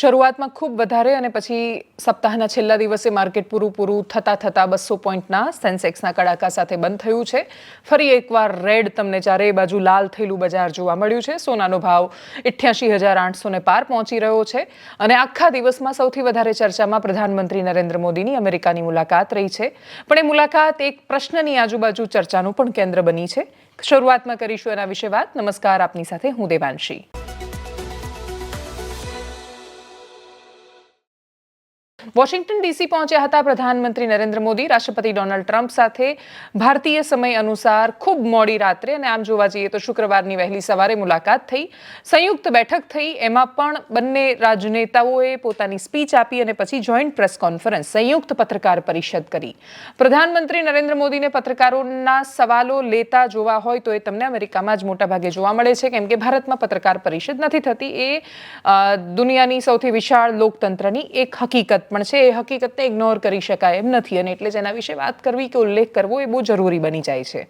શરૂઆતમાં ખૂબ વધારે અને પછી સપ્તાહના છેલ્લા દિવસે માર્કેટ પૂરું પૂરું થતાં થતાં બસો પોઈન્ટના સેન્સેક્સના કડાકા સાથે બંધ થયું છે. ફરી એકવાર રેડ તમને ચારેય બાજુ લાલ થયેલું બજાર જોવા મળ્યું છે. સોનાનો ભાવ અઠ્યાસી હજાર આઠસોને પાર પહોંચી રહ્યો છે અને આખા દિવસમાં સૌથી વધારે ચર્ચામાં પ્રધાનમંત્રી નરેન્દ્ર મોદીની અમેરિકાની મુલાકાત રહી છે. પણ એ મુલાકાત એક પ્રશ્નની આજુબાજુ ચર્ચાનું પણ કેન્દ્ર બની છે. શરૂઆતમાં કરીશું એના વિશે વાત. નમસ્કાર. આપની સાથે હું દેવાંશી. વોશિંગ્ટન ડીસી પહોંચ્યા હતા પ્રધાનમંત્રી નરેન્દ્ર મોદી, રાષ્ટ્રપતિ ડોનાલ્ડ ટ્રમ્પ સાથે. ભારતીય સમય અનુસાર ખૂબ મોડી રાત્રે અને આમ જોવા જઈએ તો શુક્રવારની વહેલી સવારે મુલાકાત થઈ. સંયુક્ત બેઠક થઈ, એમાં પણ બંને રાજનેતાઓએ પોતાની સ્પીચ આપી અને પછી જોઈન્ટ પ્રેસ કોન્ફરન્સ, સંયુક્ત પત્રકાર પરિષદ કરી. પ્રધાનમંત્રી નરેન્દ્ર મોદીને પત્રકારોના સવાલો લેતા જોવા હોય તો એ તમને અમેરિકામાં જ મોટાભાગે જોવા મળે છે. કેમ કે ભારતમાં પત્રકાર પરિષદ નથી થતી. એ દુનિયાની સૌથી વિશાળ લોકતંત્રની એક હકીકત પણ છે, એ હકીકતને ઇગ્નોર કરી શકાય એમ નથી. અને એટલે જ એના વિશે વાત કરવી કે ઉલ્લેખ કરવો એ બહુ જરૂરી બની જાય છે.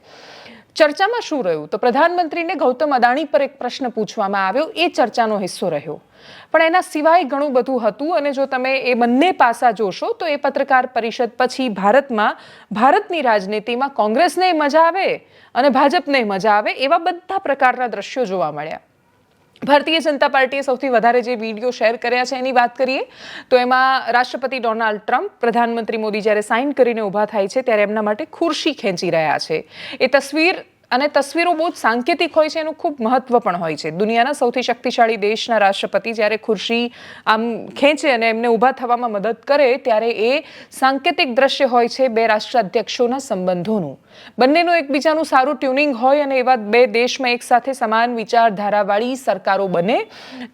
ચર્ચામાં શું રહ્યું? તો પ્રધાનમંત્રીને ગૌતમ અદાણી પર એક પ્રશ્ન પૂછવામાં આવ્યો. એ ચર્ચાનો હિસ્સો રહ્યો. પણ એના સિવાય ઘણું બધું હતું અને જો તમે એ બંને પાસા જોશો, તો એ પત્રકાર પરિષદ પછી ભારતમાં, ભારતની રાજનીતિમાં કોંગ્રેસને મજા આવે અને ભાજપને મજા આવે એવા બધા પ્રકારના દ્રશ્યો જોવા મળ્યા. ભારતીય જનતા પાર્ટીએ સૌથી વધારે જે વીડિયો શેર કર્યા છે એની વાત કરીએ, તો એમાં રાષ્ટ્રપતિ ડોનાલ્ડ ટ્રમ્પ પ્રધાનમંત્રી મોદી જ્યારે સાઇન કરીને ઊભા થાય છે, ત્યારે એમના માટે ખુરશી ખેંચી રહ્યા છે. એ તસવીર અને તસવીરો બહુ જ સાંકેતિક હોય છે, એનું ખૂબ મહત્વ પણ હોય છે. દુનિયાના સૌથી શક્તિશાળી દેશના રાષ્ટ્રપતિ જ્યારે ખુરશી આમ ખેંચે અને એમને ઊભા થવામાં મદદ કરે, ત્યારે એ સાંકેતિક દ્રશ્ય હોય છે બે રાષ્ટ્રાધ્યક્ષોના સંબંધોનું. બંનેનું એકબીજાનું સારું ટ્યુનિંગ હોય અને એવા બે દેશમાં એક સાથે સમાન વિચારધારાવાળી સરકારો બને,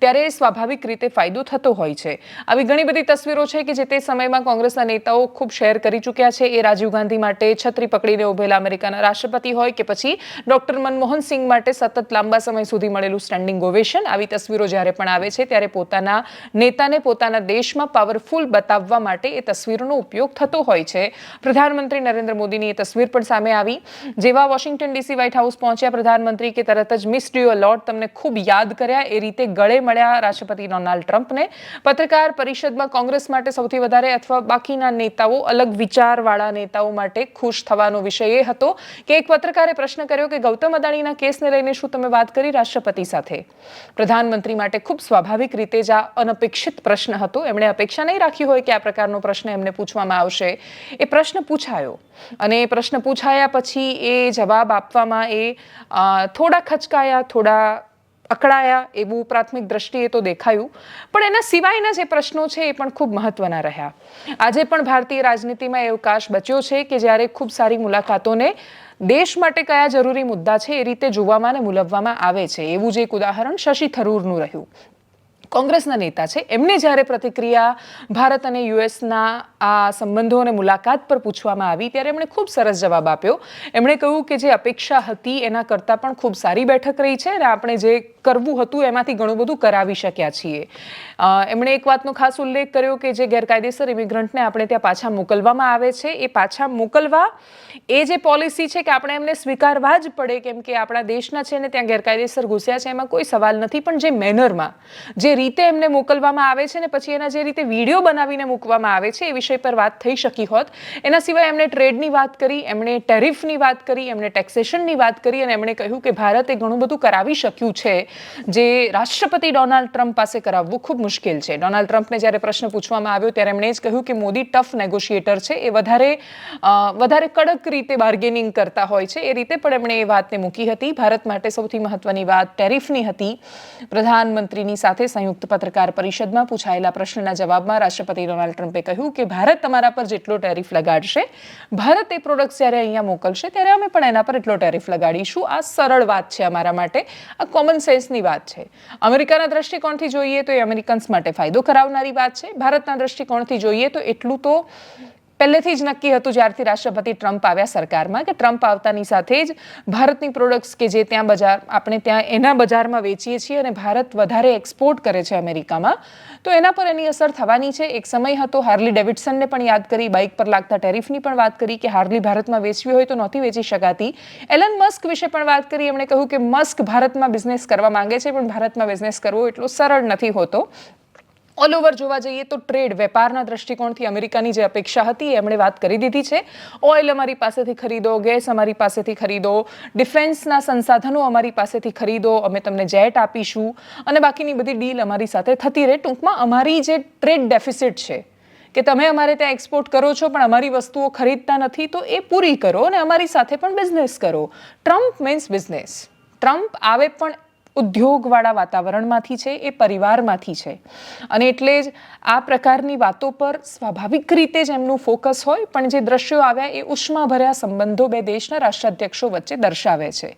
ત્યારે સ્વાભાવિક રીતે ફાયદો થતો હોય છે. આવી ઘણી બધી તસવીરો છે કે જે તે સમયમાં કોંગ્રેસના નેતાઓ ખૂબ શેર કરી ચૂક્યા છે. એ રાજીવ ગાંધી માટે છત્રી પકડીને ઉભેલા અમેરિકાના રાષ્ટ્રપતિ હોય કે પછી ડોક્ટર મનમોહન સિંહ માટે સતત લાંબા સમય સુધી મળેલું સ્ટેન્ડિંગ ઓવેશન આવી તસવીરો જ્યારે પણ આવે છે, ત્યારે પોતાના નેતાને પોતાના દેશમાં પાવરફુલ બતાવવા માટે એ તસવીરોનો ઉપયોગ થતો હોય છે. પ્રધાનમંત્રી નરેન્દ્ર મોદીની એ તસવીર પણ સામે આવી. જેવા વોશિંગ્ટન ડીસી વ્હાઇટ હાઉસ પહોંચ્યા, પ્રધાનમંત્રી કે તરત જ મિસ ડ્યુ અલોટ તમને ખૂબ યાદ કર્યા. એ રીતે ગળે મળ્યા રાષ્ટ્રપતિ ડોનાલ્ડ ટ્રમ્પને. પત્રકાર પરિષદમાં કોંગ્રેસ માટે સૌથી વધારે અથવા બાકીના નેતાઓ અલગ વિચારવાળા નેતાઓ માટે ખુશ થવાનો વિષય એ હતો કે એક પત્રકારે પ્રશ્ન કર્યો કે ગૌતમ અદાણીના કેસને લઈને શું તમે વાત કરી રાષ્ટ્રપતિ સાથે? પ્રધાનમંત્રી માટે ખૂબ સ્વાભાવિક રીતે જ આ અનપેક્ષિત પ્રશ્ન હતો. એમણે અપેક્ષા નહીં રાખી હોય કે આ પ્રકારનો પ્રશ્ન એમને પૂછવામાં આવશે. એ પ્રશ્ન પૂછાયો. અને એ પ્રશ્ન પૂછાયા પછી એ જવાબ આપવામાં એ થોડા ખચકાયા, થોડા અકળાયા એવું પ્રાથમિક દ્રષ્ટિએ તો દેખાયું. પણ એના સિવાયના જે પ્રશ્નો છે એ પણ ખૂબ મહત્વના રહ્યા. આજે પણ ભારતીય રાજનીતિમાં એ અવકાશ બચ્યો છે કે જ્યારે ખૂબ સારી મુલાકાતોને દેશ માટે કયા જરૂરી મુદ્દા છે એ રીતે જોવામાં અને મુલવવામાં આવે છે? એવું જ એક ઉદાહરણ શશી થરૂરનું રહ્યું. કોંગ્રેસના નેતા છે. એમને જ્યારે પ્રતિક્રિયા ભારત અને યુએસના આ સંબંધો અને મુલાકાત પર પૂછવામાં આવી, ત્યારે એમણે ખૂબ સરસ જવાબ આપ્યો. એમણે કહ્યું કે જે અપેક્ષા હતી એના કરતાં પણ ખૂબ સારી બેઠક રહી છે અને આપણે જે કરવું હતું એમાંથી ઘણું બધું કરાવી શક્યા છીએ. એમણે એક વાતનો ખાસ ઉલ્લેખ કર્યો કે જે ગેરકાયદેસર ઇમિગ્રન્ટને આપણે ત્યાં પાછા મોકલવામાં આવે છે. એ પાછા મોકલવા એ જે પોલિસી છે કે આપણે એમને સ્વીકારવા જ પડે, કેમ કે આપણા દેશના છે ને ત્યાં ગેરકાયદેસર ઘૂસ્યા છે, એમાં કોઈ સવાલ નથી, પણ જે મેનરમાં જે રીતે એમને મોકલવામાં આવે છે ને પછી એના જે રીતે વીડિયો બનાવીને મૂકવામાં આવે છે, એ વિષય પર વાત થઈ શકી હોત. એના સિવાય એમણે ટ્રેડની વાત કરી, એમણે ટેરિફની વાત કરી, એમણે ટેક્સેશનની વાત કરી અને એમણે કહ્યું કે ભારતે ઘણું બધું કરાવી શક્યું છે, જે રાષ્ટ્રપતિ ડોનાલ્ડ ટ્રમ્પ પાસે કરાવવું ખૂબ મુશ્કેલ છે. ડોનાલ્ડ ટ્રમ્પને જ્યારે પ્રશ્ન પૂછવામાં આવ્યો ત્યારે એમણે જ કહ્યું કે મોદી ટફ નેગોશિએટર છે, એ વધારે વધારે કડક રીતે બાર્ગેનિંગ કરતા હોય છે. એ રીતે પણ એમણે એ વાતને મૂકી હતી. ભારત માટે સૌથી મહત્વની વાત ટેરિફની હતી. પ્રધાનમંત્રીની સાથે સંયુક્ત પત્રકાર પરિષદમાં પૂછાયેલા પ્રશ્નના જવાબમાં રાષ્ટ્રપતિ ડોનાલ્ડ ટ્રમ્પે કહ્યું કે ભારત તમારા પર જેટલો ટેરિફ લગાડશે, ભારત એ પ્રોડક્ટ્સ જ્યારે અહીંયા મોકલશે, ત્યારે અમે પણ એના પર એટલો ટેરિફ લગાડીશું. આ સરળ વાત છે અમારા માટે. આ કોમન સેન્સની વાત છે. અમેરિકાના દ્રષ્ટિકોણથી જોઈએ તો એ અમેરિકન્સ માટે ફાયદો કરાવનારી વાત છે. ભારતના દ્રષ્ટિકોણથી જોઈએ તો એટલું તો પહેલેથી જ નક્કી હતું જ્યારથી રાષ્ટ્રપતિ ટ્રમ્પ આવ્યા સરકારમાં કે ટ્રમ્પ આવતાની સાથે જ ભારતની પ્રોડક્ટ્સ કે જે ત્યાં બજાર, આપણે ત્યાં એના બજારમાં વેચીએ છીએ અને ભારત વધારે એક્સપોર્ટ કરે છે અમેરિકામાં, તો એના પર એની અસર થવાની છે. એક સમય હતો હાર્લી ડેવિડસનને પણ યાદ કરી બાઇક પર લાગતા ટેરિફની પણ વાત કરી કે હાર્લી ભારતમાં વેચવી હોય તો નહોતી વેચી શકાતી. એલન મસ્ક વિશે પણ વાત કરી, એમણે કહ્યું કે મસ્ક ભારતમાં બિઝનેસ કરવા માંગે છે, પણ ભારતમાં બિઝનેસ કરવો એટલો સરળ નથી હોતો. ઓલ ઓવર જોવા જઈએ તો ટ્રેડ વેપારના દ્રષ્ટિકોણથી અમેરિકાની જે અપેક્ષા હતી, એમણે વાત કરી દીધી છે. ઓઇલ અમારી પાસેથી ખરીદો ગેસ અમારી પાસેથી ખરીદો ડિફેન્સના સંસાધનો અમારી પાસેથી ખરીદો, અમે તમને જેટ આપીશું. અને બાકીની બધી ડીલ અમારી સાથે થતી રહે. ટૂંકમાં અમારી જે ટ્રેડ ડેફિસિટ છે, કે તમે અમારે ત્યાં એક્સપોર્ટ કરો છો, પણ અમારી વસ્તુઓ ખરીદતા નથી, તો એ પૂરી કરો અને અમારી સાથે પણ બિઝનેસ કરો. ટ્રમ્પ મીન્સ બિઝનેસ ટ્રમ્પ આવે પણ ઉદ્યોગવાળા વાતાવરણમાંથી છે એ પરિવારમાંથી છે. અને એટલે જ આ પ્રકારની વાતો પર સ્વાભાવિક રીતે જ એમનું ફોકસ હોય, પણ જે દ્રશ્યો આવ્યા એ ઉષ્માભર્યા સંબંધો બે દેશના રાષ્ટ્રાધ્યક્ષો વચ્ચે દર્શાવે છે.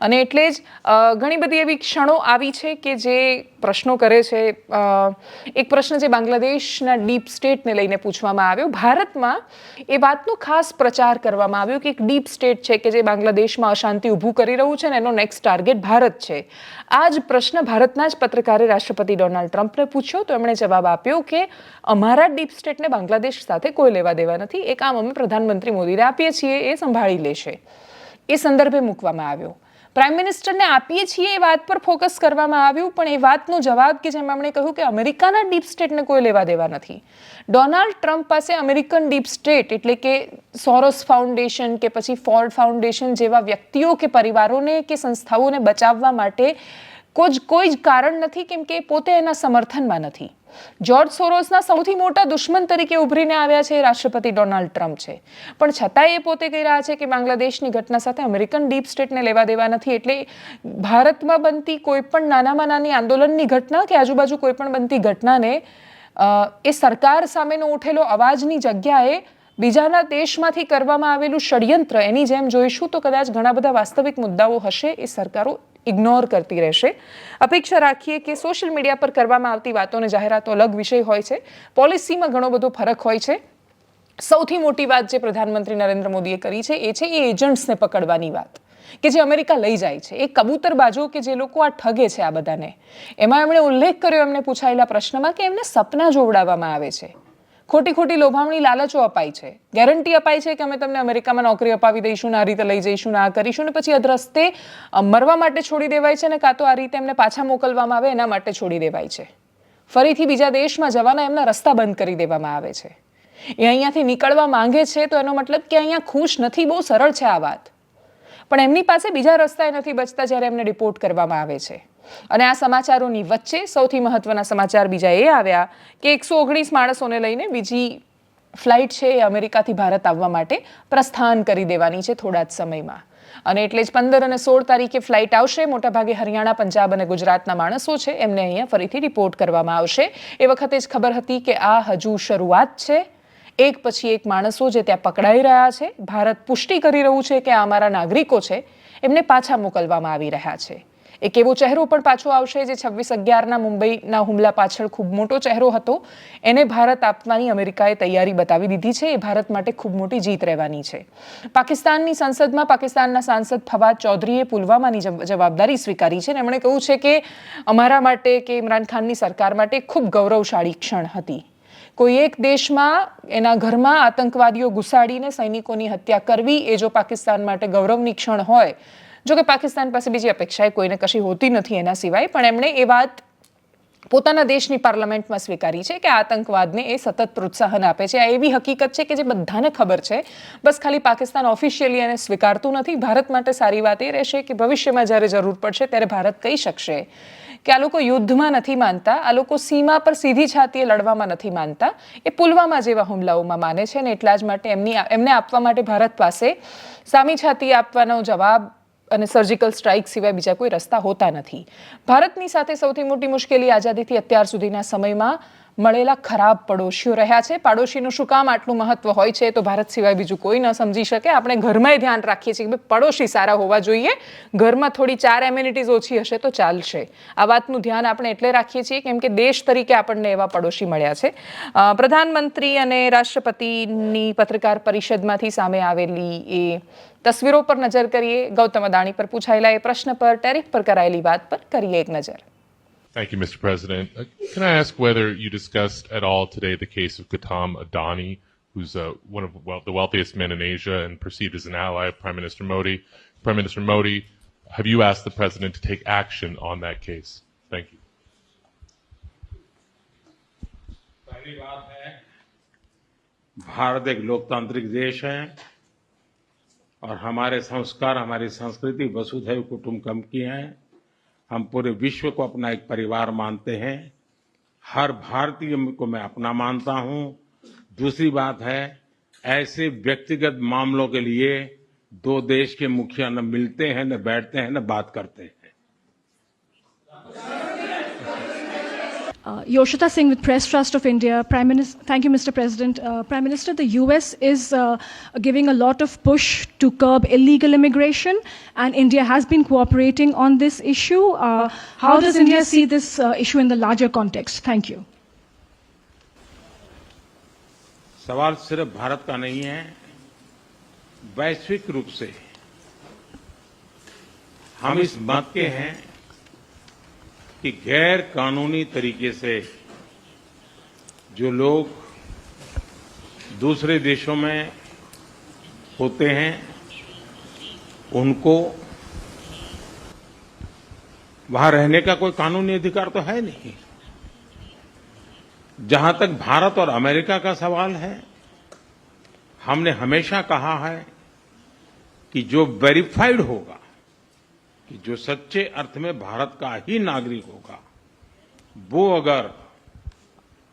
અને એટલે જ ઘણી બધી એવી ક્ષણો આવી છે કે જે પ્રશ્નો કરે છે. એક પ્રશ્ન જે બાંગ્લાદેશના ડીપ સ્ટેટને લઈને પૂછવામાં આવ્યો. ભારતમાં એ વાતનો ખાસ પ્રચાર કરવામાં આવ્યો કે એક ડીપ સ્ટેટ છે કે જે બાંગ્લાદેશમાં અશાંતિ ઊભું કરી રહ્યું છે ને એનો નેક્સ્ટ ટાર્ગેટ ભારત છે. આ જ પ્રશ્ન ભારતના જ પત્રકારે રાષ્ટ્રપતિ ડોનાલ્ડ ટ્રમ્પને પૂછ્યો. તો એમણે જવાબ આપ્યો કે અમારા ડીપ સ્ટેટને બાંગ્લાદેશ સાથે કોઈ લેવા દેવા નથી. એ કામ અમે પ્રધાનમંત્રી મોદીને આપીએ છીએ, એ સંભાળી લેશે. એ સંદર્ભે મૂકવામાં આવ્યો. પ્રાઇમ મિનિસ્ટરને આપીએ છીએ એ વાત પર ફોકસ કરવામાં આવ્યું, પણ એ વાતનો જવાબ કે જેમ એમણે કહ્યું કે અમેરિકાના ડીપ સ્ટેટને કોઈ લેવા દેવા નથી. ડોનાલ્ડ ટ્રમ્પ પાસે અમેરિકન ડીપ સ્ટેટ એટલે કે સોરોસ ફાઉન્ડેશન કે પછી ફોર્ડ ફાઉન્ડેશન જેવા વ્યક્તિઓ કે પરિવારોને કે સંસ્થાઓને બચાવવા માટે કોઈ જ કોઈ જ કારણ નથી, કેમ કે પોતે એના સમર્થનમાં નથી. જોર્જ સોરોસના સૌથી મોટા દુશ્મન તરીકે ઉભરીને આવ્યા છે રાષ્ટ્રપતિ ડોનાલ્ડ ટ્રમ્પ છે. પણ છતાંય એ પોતે કહી રહ્યા છે કે બાંગ્લાદેશની ઘટના સાથે અમેરિકન ડીપ સ્ટેટને લેવા દેવા નથી. એટલે ભારતમાં બનતી કોઈ પણ નાનામાં નાની આંદોલનની ઘટના કે આજુબાજુ કોઈ પણ બનતી ઘટનાને એ સરકાર સામેનો ઉઠેલો અવાજની જગ્યાએ બીજાના દેશમાંથી કરવામાં આવેલું ષડયંત્ર એની જેમ જોઈશું તો કદાચ ઘણા બધા વાસ્તવિક મુદ્દાઓ હશે એ સરકારો ઇગ્નોર કરતી રહેશે. અપેક્ષા રાખીએ કે સોશિયલ મીડિયા પર કરવામાં આવતી વાતોને જાહેરાતો અલગ વિષય હોય છે. પોલિસીમાં ઘણો બધો ફરક હોય છે. સૌથી મોટી વાત જે પ્રધાનમંત્રી નરેન્દ્ર મોદીએ કરી છે એ છે એ એજન્ટ્સને પકડવાની વાત. કે જે અમેરિકા લઈ જાય છે. એ કબૂતર બાજુ કે જે લોકો આ ઠગે છે આ બધાને. એમાં એમણે ઉલ્લેખ કર્યો એમને પૂછાયેલા પ્રશ્નમાં કે એમને સપના જોવડાવવામાં આવે છે. ખોટી ખોટી લોભામણી લાલચો અપાય છે. ગેરંટી અપાય છે કે અમે તમને અમેરિકામાં નોકરી અપાવી દઈશું ને આ રીતે લઈ જઈશું ને આ કરીશું ને પછી અધરસ્તે મરવા માટે છોડી દેવાય છે ને કાં તો આ રીતે એમને પાછા મોકલવામાં આવે એના માટે છોડી દેવાય છે. ફરીથી બીજા દેશમાં જવાના એમના રસ્તા બંધ કરી દેવામાં આવે છે. એ અહીંયાથી નીકળવા માંગે છે તો એનો મતલબ કે અહીંયા ખુશ નથી, બહુ સરળ છે આ વાત. પણ એમની પાસે બીજા રસ્તા નથી બચતા જ્યારે એમને રિપોર્ટ કરવામાં આવે છે. અને આ સમાચારોની વચ્ચે સૌથી મહત્વના સમાચાર બીજા એ આવ્યા કે એકસો ઓગણીસ માણસોને લઈને બીજી ફ્લાઇટ છે એ અમેરિકાથી ભારત આવવા માટે પ્રસ્થાન કરી દેવાની છે થોડા જ સમયમાં. અને એટલે જ પંદર અને સોળ તારીખે ફ્લાઇટ આવશે. મોટાભાગે હરિયાણા, પંજાબ અને ગુજરાતના માણસો છે એમને અહીંયા ફરીથી રિપોર્ટ કરવામાં આવશે. એ વખતે જ ખબર હતી કે આ હજુ શરૂઆત છે. એક પછી એક માણસો જે ત્યાં પકડાઈ રહ્યા છે. ભારત પુષ્ટિ કરી રહ્યું છે કે આ અમારા નાગરિકો છે. એમને પાછા મોકલવામાં આવી રહ્યા છે. એક એવો ચહેરો પણ પાછો આવશે જે છવ્વીસ અગિયારના મુંબઈના હુમલા પાછળ ખૂબ મોટો ચહેરો હતો. એને ભારત આપવાની અમેરિકાએ તૈયારી બતાવી દીધી છે. એ ભારત માટે ખૂબ મોટી જીત રહેવાની છે. પાકિસ્તાનની સંસદમાં પાકિસ્તાનના સાંસદ ફવાદ ચૌધરીએ પુલવામાની જવાબદારી સ્વીકારી છે. અને એમણે કહ્યું છે કે અમારા માટે કે ઇમરાન ખાનની સરકાર માટે ખૂબ ગૌરવશાળી ક્ષણ હતી. કોઈ એક દેશમાં એના ઘરમાં આતંકવાદીઓ ઘુસાડીને સૈનિકોની હત્યા કરવી એ જો પાકિસ્તાન માટે ગૌરવની ક્ષણ હોય જો કે પાકિસ્તાન પાસે બીજી અપેક્ષાએ કોઈને કશી હોતી નથી એના સિવાય, પણ એમણે એ વાત પોતાના દેશની પાર્લામેન્ટમાં સ્વીકારી છે કે આતંકવાદને એ સતત પ્રોત્સાહન આપે છે. આ એવી હકીકત છે કે જે બધાને ખબર છે. બસ ખાલી પાકિસ્તાન ઓફિશિયલી એને સ્વીકારતું નથી. ભારત માટે સારી વાત એ રહેશે કે ભવિષ્યમાં જ્યારે જરૂર પડશે ત્યારે ભારત કહી શકશે કે આ લોકો યુદ્ધમાં નથી માનતા, આ લોકો સીમા પર સીધી છાતીએ લડવામાં નથી માનતા. એ પુલવામા જેવા હુમલાઓમાં માને છે ને એટલા જ માટે એમની એમને આપવા માટે ભારત પાસે સામી છાતી આપવાનો જવાબ અને સર્જિકલ સ્ટ્રાઇક સિવાય બીજા કોઈ રસ્તા હોતા નથી. ભારતની સાથે સૌથી મોટી મુશ્કેલી આઝાદીથી અત્યાર સુધીના સમયમાં મળેલા ખરાબ પડોશીઓ રહ્યા છે. પાડોશીનું શું કામ? આટલું મહત્વ હોય છે તો ભારત સિવાય બીજું કોઈ ન સમજી શકે. આપણે ઘરમાં ધ્યાન રાખીએ છીએ કે પડોશી સારા હોવા જોઈએ. ઘરમાં થોડી ચાર એમ્યુનિટીઝ ઓછી હશે તો ચાલશે. આ વાતનું ધ્યાન આપણે એટલે રાખીએ છીએ કેમ કે દેશ તરીકે આપણને એવા પડોશી મળ્યા છે. પ્રધાનમંત્રી અને રાષ્ટ્રપતિની પત્રકાર પરિષદમાંથી સામે આવેલી એ તસવીરો પર નજર કરીએ. ગૌતમ અદાણી પર પૂછાયેલા એ પ્રશ્ન પર, ટેરિફ પર કરાયેલી વાત પર કરીએ એક નજર. Thank you, Mr. President. Uh, can I ask whether you discussed at all today the case of Gautam Adani, who's uh, one of well, the wealthiest men in Asia and perceived as an ally of Prime Minister Modi? Prime Minister Modi, have you asked the president to take action on that case? Thank you. पहली बात है भारत एक लोकतांत्रिक देश है और हमारे संस्कार हमारी संस्कृति वसुधैव कुटुंबकम की है हम पूरे विश्व को अपना एक परिवार मानते हैं। हर भारतीय को मैं अपना मानता हूँ। दूसरी बात है, ऐसे व्यक्तिगत मामलों के लिए दो देश के मुखिया न मिलते हैं, न बैठते हैं, न बात करते हैं। Uh, Yoshita Singh with Press Trust of India. Prime Minister, thank you, Mr. President. Uh, Prime Minister, the U.S. is uh, giving a lot of push to curb illegal immigration, and India has been cooperating on this issue. Uh, how does India see this uh, issue in the larger context? Thank you. सवाल सिर्फ भारत का नहीं है वैश्विक रूप से हम इस मत के हैं कि गैर कानूनी तरीके से जो लोग दूसरे देशों में होते हैं, उनको वहाँ रहने का कोई कानूनी अधिकार तो है नहीं। जहाँ तक भारत और अमेरिका का सवाल है, हमने हमेशा कहा है कि जो वेरीफाइड होगा कि जो सच्चे अर्थ में भारत का ही नागरिक होगा, वो अगर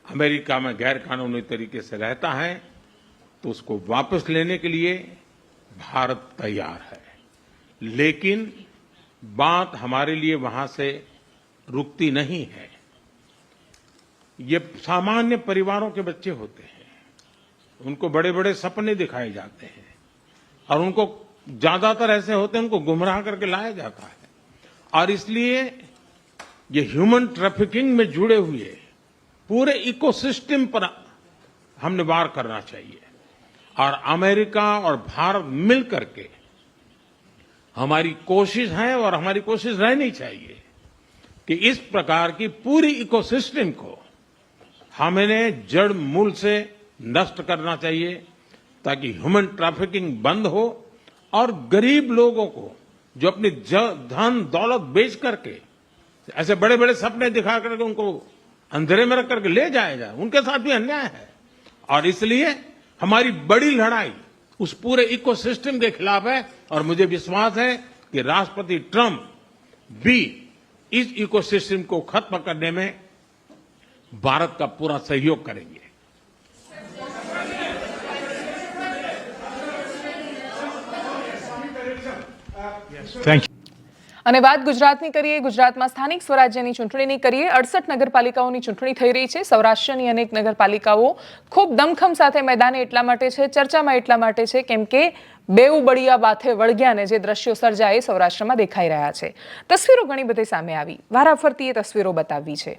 अमेरिका में गैर कानूनी तरीके से रहता है तो उसको वापस लेने के लिए भारत तैयार है। लेकिन बात हमारे लिए वहाँ से रुकती नहीं है। ये सामान्य परिवारों के बच्चे होते हैं, उनको बड़े बड़े सपने दिखाए जाते हैं, और उनको ज़्यादातर ऐसे होते हैं, उनको गुमराह करके लाया जाता है। और इसलिए ये ह्यूमन ट्रैफिकिंग में जुड़े हुए पूरे इकोसिस्टम पर हमने वार करना चाहिए। और अमेरिका और भारत मिल करके हमारी कोशिश है और हमारी कोशिश रहनी चाहिए कि इस प्रकार की पूरी इकोसिस्टम को हमें जड़ मूल से नष्ट करना चाहिए, ताकि ह्यूमन ट्रैफिकिंग बंद हो और गरीब लोगों को, जो अपनी धन, दौलत बेच करके, ऐसे बड़े बड़े सपने दिखा करके उनको अंधेरे में रख करके ले जाया जाए, उनके साथ भी अन्याय है। और इसलिए हमारी बड़ी लड़ाई उस पूरे इकोसिस्टम के खिलाफ है, और मुझे विश्वास है कि राष्ट्रपति ट्रंप भी इस इकोसिस्टम को खत्म करने में भारत का पूरा सहयोग करेंगे। અને વાત ગુજરાતની કરીએ, ગુજરાતમાં સ્થાનિક સ્વરાજ્યની ચૂંટણીની કરીએ. અડસઠ નગરપાલિકાઓની ચૂંટણી થઈ રહી છે. સૌરાષ્ટ્રની અનેક નગરપાલિકાઓ ખૂબ દમખમ સાથે મેદાને એટલા માટે છે, ચર્ચામાં એટલા માટે છે, કેમ કે બેઉ બળિયા બાથે વળગ્યાને જે દ્રશ્યો સર્જાય સૌરાષ્ટ્રમાં દેખાઈ રહ્યા છે. તસવીરો ઘણી બધી સામે આવી. વારાફરતી એ તસવીરો બતાવી છે.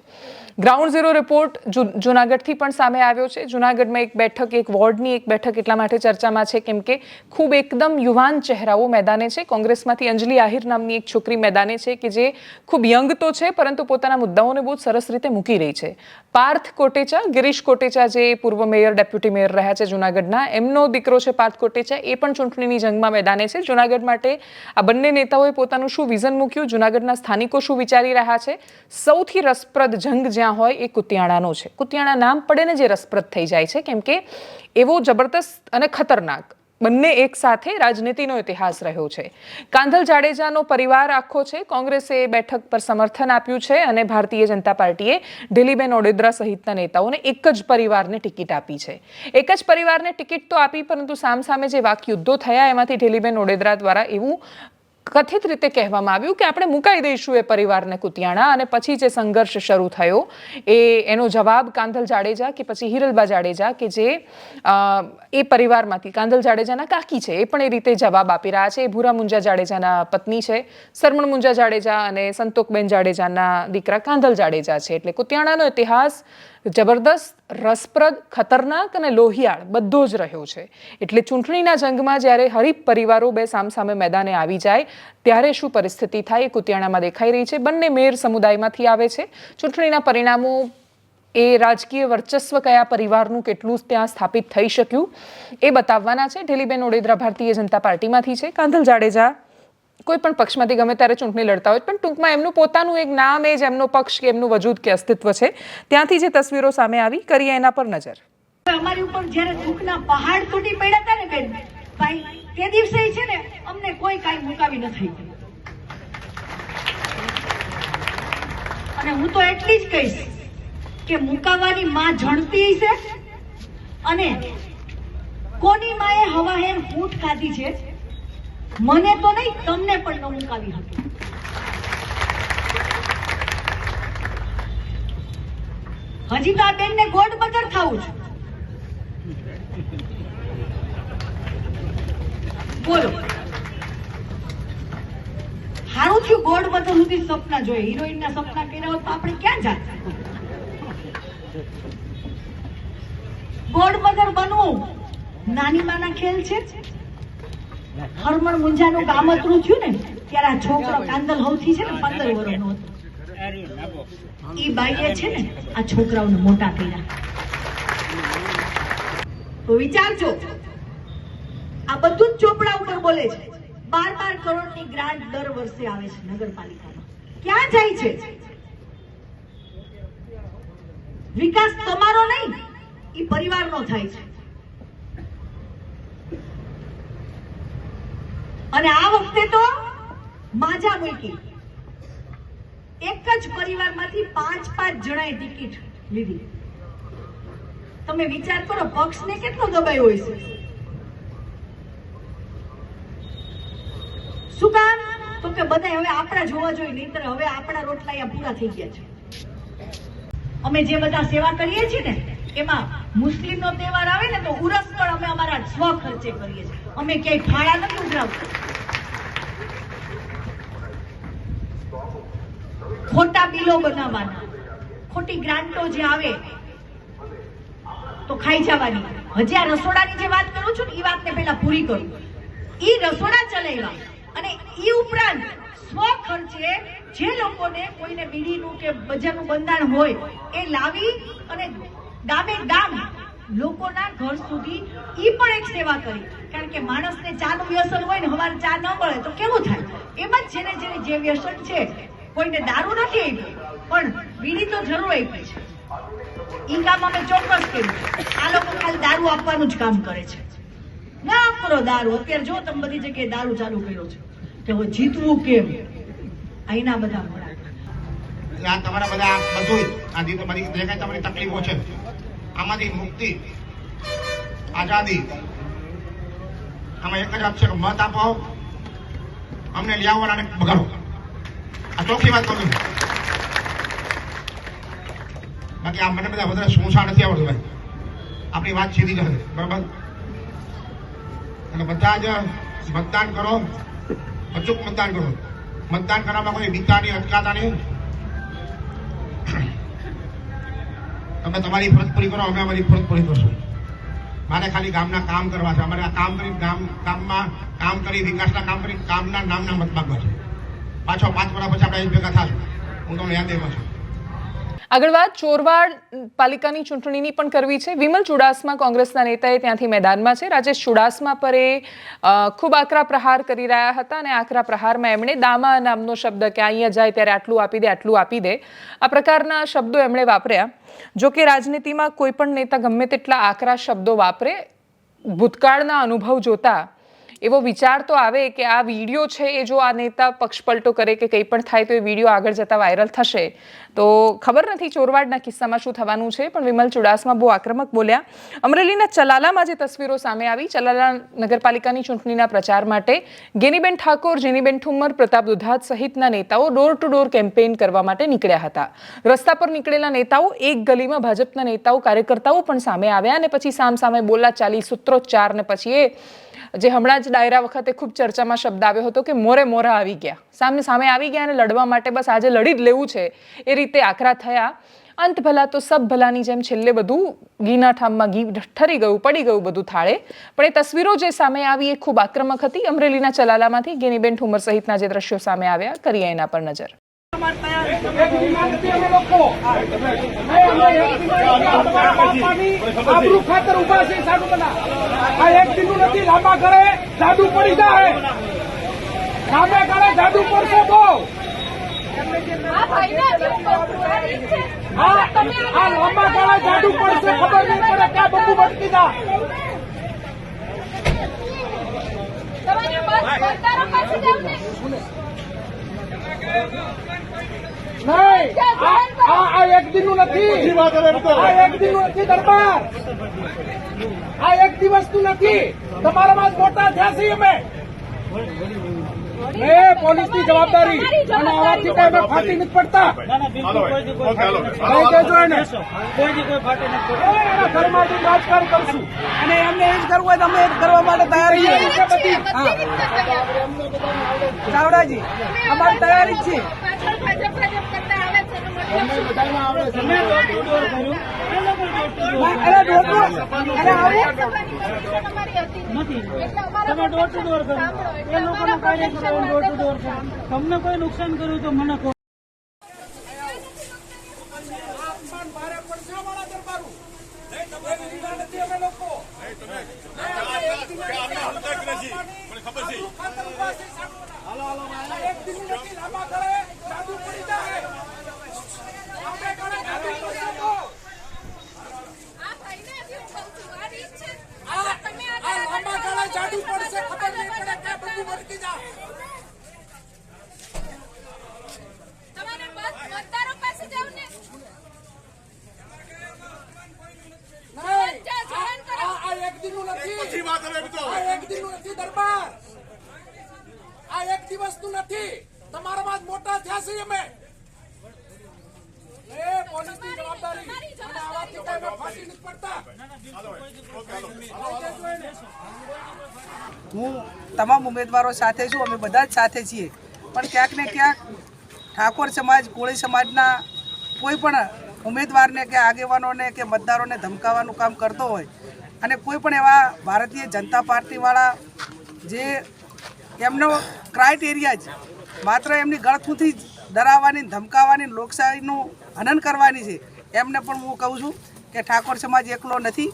ગ્રાઉન્ડ ઝીરો રિપોર્ટ જુનાગઢથી પણ સામે આવ્યો છે. જુનાગઢમાં એક બેઠક, એક વોર્ડની એક બેઠક એટલા માટે ચર્ચામાં છે કેમ કે ખૂબ એકદમ યુવાન ચહેરાઓ મેદાને છે. કોંગ્રેસમાંથી અંજલિ આહિર નામની એક છોકરી મેદાને છે કે જે ખૂબ યંગ તો છે, પરંતુ પોતાના મુદ્દાઓને બહુ સરસ રીતે મૂકી રહી છે. પાર્થ કોટેચા, ગિરીશ કોટેચા જે પૂર્વ મેયર, ડેપ્યુટી મેયર રહ્યા છે જુનાગઢના, એમનો દીકરો છે પાર્થ કોટેચા, એ પણ ચૂંટણીની જંગમાં મેદાને છે. જુનાગઢ માટે આ બંને નેતાઓએ પોતાનું શું વિઝન મૂક્યું? જુનાગઢના સ્થાનિકો શું વિચારી રહ્યા છે? સૌથી રસપ્રદ જંગ જ્યાં હોય એ કુતિયાણાનો છે. કુતિયાણા નામ પડે ને જે રસપ્રદ થઈ જાય છે. કેમ કે એવો જબરદસ્ત અને ખતરનાક બંને એક સાથે રાજનીતિનો ઇતિહાસ રહ્યો છે. કાંધલ જાડેજાનો પરિવાર આખો છે. કોંગ્રેસે બેઠક પર સમર્થન આપ્યું છે અને ભારતીય જનતા પાર્ટીએ ઢીલીબેન ઓડેદરા સહિતના નેતાઓને એક જ પરિવારને ટિકિટ આપી છે. એક જ પરિવારને ટિકિટ તો આપી, પરંતુ સામસામે જે વાકયુદ્ધો થયા, એમાંથી ઢીલીબેન ઓડેદરા દ્વારા એવું કથિત રીતે કહેવામાં આવ્યું કે આપણે મુકાઈ દઈશું એ પરિવારને કુતિયાણા અને પછી જે સંઘર્ષ શરૂ થયો એ એનો જવાબ કાંધલ જાડેજા કે પછી હિરલબા જાડેજા કે જે એ પરિવારમાંથી, કાંધલ જાડેજાના કાકી છે, એ પણ એ રીતે જવાબ આપી રહ્યા છે. એ ભૂરા મુંજા જાડેજાના પત્ની છે, સરમણ મુંજા જાડેજા અને સંતોકબેન જાડેજાના દીકરા કાંધલ જાડેજા છે. એટલે કુતિયાણાનો ઇતિહાસ જબરદસ્ત, રસપ્રદ, ખતરનાક અને લોહિયાળ બધો જ રહ્યો છે. એટલે ચૂંટણીના જંગમાં જ્યારે હરીફ પરિવારો બે સામસામે મેદાને આવી જાય, ત્યારે શું પરિસ્થિતિ થાય એ કુતિયાણામાં દેખાઈ રહી છે. બંને મેયર સમુદાયમાંથી આવે છે. ચૂંટણીના પરિણામો એ રાજકીય વર્ચસ્વ કયા પરિવારનું કેટલું ત્યાં સ્થાપિત થઈ શક્યું એ બતાવવાના છે. ઢીલીબેન ઓડેદરા ભારતીય જનતા પાર્ટીમાંથી છે. કાંધલ જાડેજા કોઈ પણ પક્ષમાંથી ગમે ત્યારે ચૂંટણી લડતા હોય, પણ ટૂંકમાં એમનું પોતાનું એક નામ, એ જ એમનો પક્ષ કે એમનું વજૂદ કે અસ્તિત્વ છે. ત્યાંથી જે તસવીરો સામે આવી, કરીએ એના પર નજર. અમારી ઉપર જ્યારે દુઃખના પહાડ તૂટી પડ્યા હતા ને બેન ભાઈ, તે દિવસે છે ને, અમને કોઈ કાંઈ મુકાવી નથી અને હું તો એટલી જ કહીશ કે મુકાવાની માં જણતી છે અને કોની માએ હવા હેર ફૂટ ખાધી છે? મને તો નહીં, તમને પણ ન મુકાવી હતી હજી તો આ બેનને ગોડ બદર થવું છું. બોલો. સારું થયું ગોડ બદર સુધી સપના જોઈએ હિરોઈન ના સપના કર્યા હોત તો આપણે ક્યાં જાત? ગોડ બદર બનવું નાની માના ખેલ છે હરમણ મુંજાનું ગામતરું થયું ને, ત્યારે આ છોકરો કાંદલ હવથી છે ને, પંદર વર્ષનો હતો. ઈ બાઈએ છે ને, આ છોકરાઓને મોટા કર્યા. તો વિચારજો, આ બધું જ ચોપડા ઉપર બોલે છે. બાર બાર કરોડની ગ્રાન્ટ દર વર્ષે આવે છે નગરપાલિકામાં. ક્યાં જાય છે? વિકાસ તમારો નહીં એ પરિવારનો થાય છે. અને આ વખતે તો માજા મૂકી. એક જ પરિવારમાંથી પાંચ પાંચ જણાએ ટિકિટ લીધી. તમે વિચાર કરો, પક્ષને કેટલો દબાયો હોય છે? શું કામ? તો કે બધા હવે આપણા જોવા જોઈએ, નહીતર હવે આપણા રોટલા અહીંયા પૂરા થઈ ગયા છે. અમે જે બધા સેવા કરીએ છીએ ને એમાં મુસ્લિમ નો તહેવાર આવે ને તો ઉરસ પણ અમે અમારા સ્વ ખર્ચે કરીએ છીએ. અમે ક્યાંય ફાળા નથી ઉઘરાવતા. ખોટા બિલો બનાવવાના. ખોટી ગ્રાન્ટો જે આવે, તો ખાઈ જવાની. હજી આ રસોડાની જે વાત કરું છું ને એ વાતને પહેલા પૂરી કરું. ઈ રસોડા ચલાવ્યા અને ઈ ઉપરાંત સ્વ ખર્ચે જે લોકોને કોઈને બીડીનું કે બજારનું બંધાણ હોય, એ લાવી અને ગામે ગામ લોકોના ઘર સુધી ઈ પણ એક સેવા કરી. કારણ કે માણસને ચાનું વ્યસન હોય ને હવારે ચા ન મળે તો કેવું થાય? એમ જ જેને જેને જે વ્યસન છે, કોઈને દારૂ નથી આપ્યું પણ બીડી તો જરૂર આપી છે. ઈ કામ અમે ચોક્કસ કર્યું. આ લોકો ખાલી દારૂ આપવાનું જ કામ કરે છે. ના કરો દારૂ. અત્યારે જો તમે બધી જગ્યાએ દારૂ ચાલુ કર્યો છે. કે હવે જીતવું કેમ? અહીંના બધા મળ્યા તમારા બધા બધું આ તમારી જે કાંઈ તમારી તકલીફો છે આમાંથી મુક્તિ આઝાદી આમાં એક જ આપશે મત આપો અમને લઈ આવો અને બગાડો આ ચોખ્ખી વાત કરું બાકી આ મને બધા વધારે સોસા નથી આવડતું ભાઈ આપણી વાત સીધી જશે બરાબર અને બધા જ મતદાન કરો અચૂક મતદાન કરો મતદાન કરવામાં કોઈ બીતા નહીં અટકાતા નહીં તમે તમારી ફરજ પૂરી કરો, અમે અમારી ફરજ પૂરી કરશું. મારે ખાલી ગામના કામ કરવા છે. અમારે આ કામ કરી, ગામ, કામમાં કામ કરી, વિકાસના કામ કરી, કામના નામના મત માગવા છે. પાછો પાંચ વર્ષ પછી આપણે ભેગા થશું. હું તમને યાદ એમાં છું. આગળ વાત, ચોરવાડ પાલિકાની ચૂંટણીની પણ કરવી છે. વિમલ ચુડાસમા કોંગ્રેસના નેતાએ ત્યાંથી મેદાનમાં છે. રાજેશ ચુડાસમા પર એ ખૂબ આકરા પ્રહાર કરી રહ્યા હતા અને આકરા પ્રહારમાં એમણે દામા નામનો શબ્દ કે અહીંયા જાય ત્યારે આટલું આપી દે, આટલું આપી દે, આ પ્રકારના શબ્દો એમણે વાપર્યા. જો કે રાજનીતિમાં કોઈ પણ નેતા ગમે તેટલા આકરા શબ્દો વાપરે, ભૂતકાળના અનુભવ જોતા એવો વિચાર તો આવે કે આ વીડિયો છે એ જો આ નેતા પક્ષપલટો કરે કે કંઈ પણ થાય તો એ વીડિયો આગળ જતા વાયરલ થશે. તો ખબર નથી ચોરવાડના કિસ્સામાં શું થવાનું છે, પણ વિમલ ચુડાસમા બહુ આક્રમક બોલ્યા. અમરેલીના ચલાલામાં જે તસવીરો સામે આવી, ચલાલા નગરપાલિકાની ચૂંટણીના પ્રચાર માટે ગેનીબેન ઠાકોર, જેનીબેન ઠુમ્મર, પ્રતાપ દુધાત સહિતના નેતાઓ ડોર ટુ ડોર કેમ્પેઇન કરવા માટે નીકળ્યા હતા. રસ્તા પર નીકળેલા નેતાઓ એક ગલીમાં ભાજપના નેતાઓ, કાર્યકર્તાઓ પણ સામે આવ્યા અને પછી સામ સામે બોલા ચાલી સૂત્રોચ્ચાર ને પછી એ જે હમણાં જ ડાયરા વખતે ખૂબ ચર્ચામાં શબ્દ આવ્યો હતો કે મોરે મોરા આવી ગયા. સામે સામે આવી ગયા અને લડવા માટે બસ આજે લડી જ લેવું છે. એ રીતે આકરા થયા. અંત ભલા તો સબ ભલાની જેમ છેલ્લે બધું ઘીના ઠામમાં ઘી ઠરી ગયું, પડી ગયું બધું થાળે. પણ એ તસવીરો જે સામે આવી એ ખૂબ આક્રમક હતી. અમરેલીના ચલાલામાંથી ગેનીબેન ઠુમર સહિતના જે દ્રશ્યો સામે આવ્યા, કરીએ એના પર નજર. આબરૂ ખાતર ઊભા છે સાધુ બના આ એક દિનનું નથી લાંબા કરે સાધુ પડી જાય. સામે કાળે જાદુ પડશે તો. આ આ લાંબા ગાળે જાદુ પડશે ખબર નહીં પડે ક્યાં બધું ભટકી જા. આ આ એક દિનનું નથી. આ એક દિનનું નથી દરબાર. આ એક દિવસનું નથી. તમારામાં મોટા થયા છીએ અમે. એ પોલીસની જવાબદારી અને આવાથી કોઈ અમે ફાટી નથી પડતા. કઈ કહેજો એને. એના ઘરમાં રાજકારણ કરશું. અને એમને એ જ કરવું હોય અમે કરવા માટે તૈયાર છીએ. બધી ચાવડાજી અમારી તૈયારી જ છે. તમને કોઈ નુકસાન કર્યું તો મને કહો આસમાન ભારે પડશે અમારા દરબારું નહીં તમે લીધા નથી અમે લોકો એક દિન નથી લાંબા ગાળે જાદુ પડી જાય સામે ગાળે જાદુ કરશો તો આ આ લાંબા ગાળે જાદુ પડશે ખબર નહીં પડે ક્યાં બધું ભટકી જાય નહીં આ આ એક દિનનું નથી આ એક દિનનું નથી દરબાર આ એક દિવસનું નથી તમારામાં જ મોટા થયા છીએ અમે એ પોલીસની જવાબદારી અને આવાથી કોઈ અમે ફાટી નથી પડતા હું તમામ ઉમેદવારો સાથે છું, અમે બધા જ સાથે છીએ. પણ ક્યાંક ને ક્યાંક ઠાકોર સમાજ, કોળી સમાજના કોઈ પણ ઉમેદવારને કે આગેવાનોને કે મતદારોને ધમકાવવાનું કામ કરતો હોય અને કોઈ પણ એવા ભારતીય જનતા પાર્ટીવાળા જે એમનો ક્રાઇટેરિયા જ માત્ર એમની ગળથુથી જ ડરાવવાની, ધમકાવવાની, લોકશાહીનું હનન કરવાની છે, એમને પણ હું કહું છું કે ઠાકોર સમાજ એકલો નથી.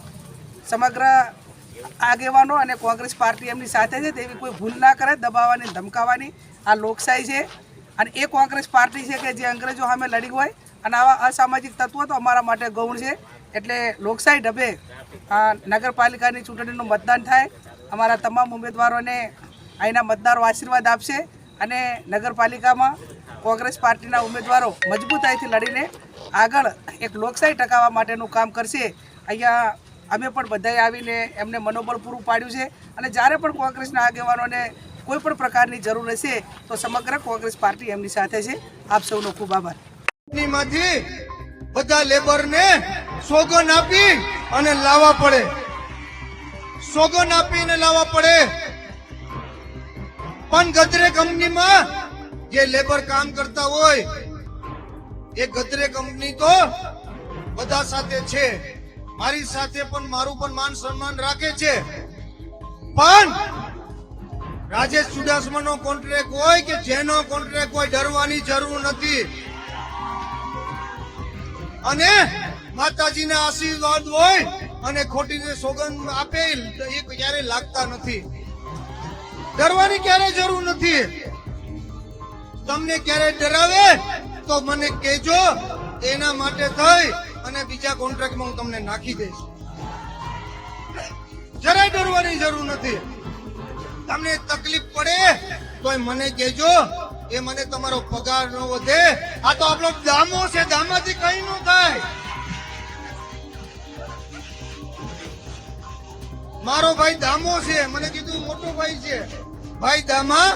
સમગ્ર આગેવાનો અને કોંગ્રેસ પાર્ટી એમની સાથે છે, તેવી કોઈ ભૂલ ના કરે, દબાવવાની ધમકાવવાની. આ લોકશાહી છે. અને એ કોંગ્રેસ પાર્ટી છે કે જે અંગ્રેજો સામે લડી હોય, અને આવા અસામાજિક તત્વો તો અમારા માટે ગૌણ છે. એટલે લોકશાહી ઢબે નગરપાલિકાની ચૂંટણીનું મતદાન થાય. અમારા તમામ ઉમેદવારોને અહીંના મતદારો આશીર્વાદ આપશે. અને નગરપાલિકામાં કોંગ્રેસ પાર્ટીના ઉમેદવારો મજબૂતાઈથી લડીને આગળ એક લોકશાહી ટકાવવા માટેનું કામ કરશે. અહીંયા અમે પણ બધાએ આવીને એમને મનોબળ પૂરું પાડ્યું છે. અને જ્યારે પણ કોંગ્રેસના આગેવાનોને કોઈ પણ પ્રકારની જરૂર હશે, તો સમગ્ર કોંગ્રેસ પાર્ટી એમની સાથે છે. આપ સૌનો ખૂબ આભાર. બધા લેબરને સોગન આપી અને લાવવા પડે. સોગન આપીને લાવવા પડે. પણ ગદરે કંપનીમાં જે લેબર કામ કરતા હોય, એ ગદરે કંપની તો બધા સાથે છે. મારી સાથે પણ મારું પણ માન સન્માન રાખે છે. પણ રાજેશ ચુડાસમાનો કોન્ટ્રાક્ટ હોય કે જેનો કોન્ટ્રાક્ટ હોય ડરવાની જરૂર નથી. અને માતાજીના આશીર્વાદ હોય અને ખોટી સોગંદ આપે એ ક્યારે લાગતા નથી. ડરવાની ક્યારે જરૂર નથી. તમને ક્યારે ડરાવે તો મને કહેજો, એના માટે થઈ અને બીજા કોન્ટ્રાક્ટમાં હું તમને નાખી દઈશ. જરાય ડરવાની જરૂર નથી. તમને તકલીફ પડે તો મને કહેજો, એ મને તમારો પગાર ન વધે. આ તો આપણો દામો છે, દામાથી કઈ ન થાય. મારો ભાઈ દામો છે, મને કીધું મોટો ભાઈ છે. ભાઈ દામા,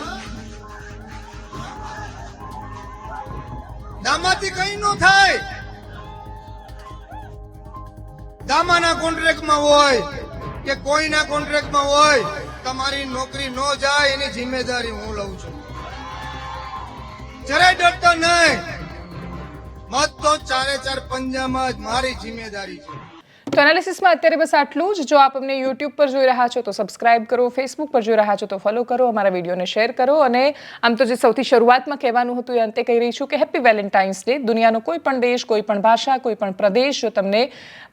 દામાથી કઈ ન થાય. દામાના કોન્ટ્રાક્ટમાં હોય કે કોઈના કોન્ટ્રાક્ટમાં હોય, તમારી નોકરી ન જાય એની જિમ્મેદારી હું લઉં છું. જરાય ડરતો નહીં. મત તો ચારે ચાર પંજામાં જ મારી જિમ્મેદારી છે. તો એનાલિસિસમાં અત્યારે બસ આટલું જ. જો આપ અમને યુટ્યુબ પર જોઈ રહ્યા છો તો સબસ્ક્રાઇબ કરો ફેસબુક પર જોઈ રહ્યા છો તો ફોલો કરો, અમારા વિડીયોને શેર કરો અને આમ તો જે સૌથી શરૂઆતમાં કહેવાનું હતું એ અંતે કહી રહી છું કે હેપી વેલેન્ટાઇન્સ ડે દુનિયાનો કોઈ પણ દેશ, કોઈ પણ ભાષા, કોઈ પણ પ્રદેશ જો તમને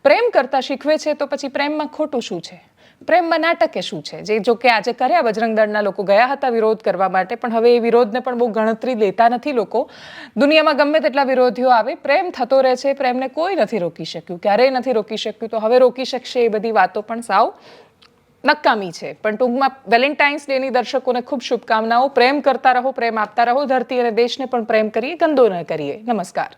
પ્રેમ કરતા શીખવે છે તો પછી પ્રેમમાં ખોટું શું છે? પ્રેમમાં નાટકે શું છે? જે જો કે આજે કર્યા બજરંગ દળના લોકો ગયા હતા વિરોધ કરવા માટે, પણ હવે એ વિરોધને પણ બહુ ગણતરી લેતા નથી લોકો. દુનિયામાં ગમે તેટલા વિરોધીઓ આવે, પ્રેમ થતો રહે છે, પ્રેમને કોઈ નથી રોકી શક્યું, ક્યારેય નથી રોકી શક્યું. તો હવે રોકી શકશે એ બધી વાતો પણ સાવ નકામી છે. પણ ટૂંકમાં વેલેન્ટાઇન્સ ડેની દર્શકોને ખૂબ શુભકામનાઓ. પ્રેમ કરતા રહો, પ્રેમ આપતા રહો, ધરતી અને દેશને પણ પ્રેમ કરીએ, ગંદો ન કરીએ. નમસ્કાર.